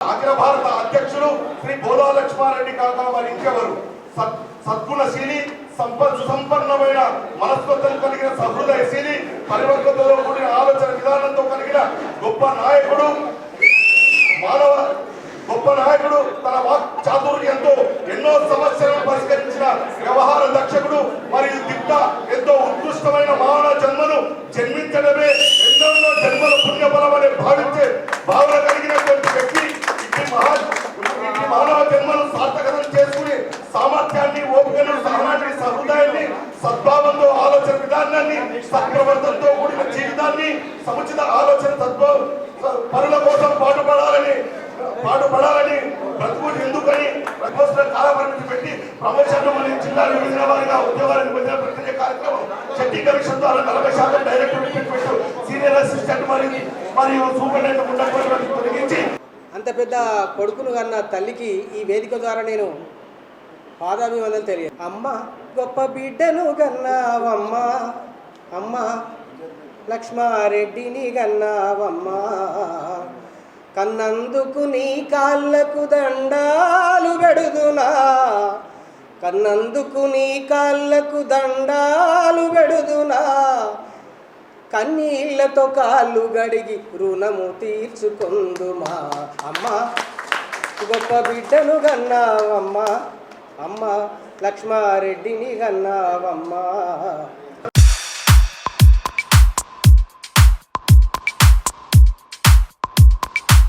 అఖిల భారత అధ్యక్షులు శ్రీ బోలా లక్ష్మారెడ్డి కాక మరి ఇంకెవరు? సద్గుణశీలి సంప సుసంపన్నమైన మనస్తత్వం కలిగిన సహృదయశీలి పరివర్తనతో కూడిన ఆలోచన విధానంతో కలిగిన గొప్ప నాయకుడు మానవ గొప్ప నాయకుడు తన వాక్ చాతుర్యంతో ఎన్నో సమస్యలను పరిష్కరించిన వ్యవహార దక్షకుడు మరియు దిట్ట ఎంతో ఉత్కృష్టమైన సద్భావంతో ఆలోచన విధానాన్ని సత్ప్రవర్తనతో కూడిన జీవితాన్ని సముచిత ఆలోచన సద్భావ పనుల కోసం పాటుపడాలని పాటుపడాలని బ్రతుకు ఎందుకని ప్రపోజల్ కాలపరిమితి పెట్టి ప్రమోషన్లు మరియు జిల్లా విభజన వారిగా ఉద్యోగాల పొందిన ప్రక్రియ కార్యక్రమం శక్తి కమిషన్ ద్వారా నలభై శాతం డైరెక్ట్ రిక్రూట్మెంట్ సీనియర్ అసిస్టెంట్ మరియు మరియు సూపరింటెండెంట్ ఉండకపోవడం తొలగించి అంత పెద్ద కొడుకును కన్న తల్లికి ఈ వేదిక ద్వారా నేను పాదాభివందనలు తెలియదు. అమ్మ గొప్ప బిడ్డను గన్నావమ్మ. అమ్మ లక్ష్మారెడ్డిని గన్నావమ్మ. కన్నందుకు నీ కాళ్ళకు దండాలు పెడుదునా. కన్నందుకు నీ కాళ్ళకు దండాలు పెడుదునా. కన్నీళ్ళతో కాళ్ళు గడిగి రుణము తీర్చుకుందుమా. అమ్మ గొప్ప బిడ్డను గన్నావమ్మా. అమ్మ లక్ష్మారెడ్డిని కన్నావమ్మా.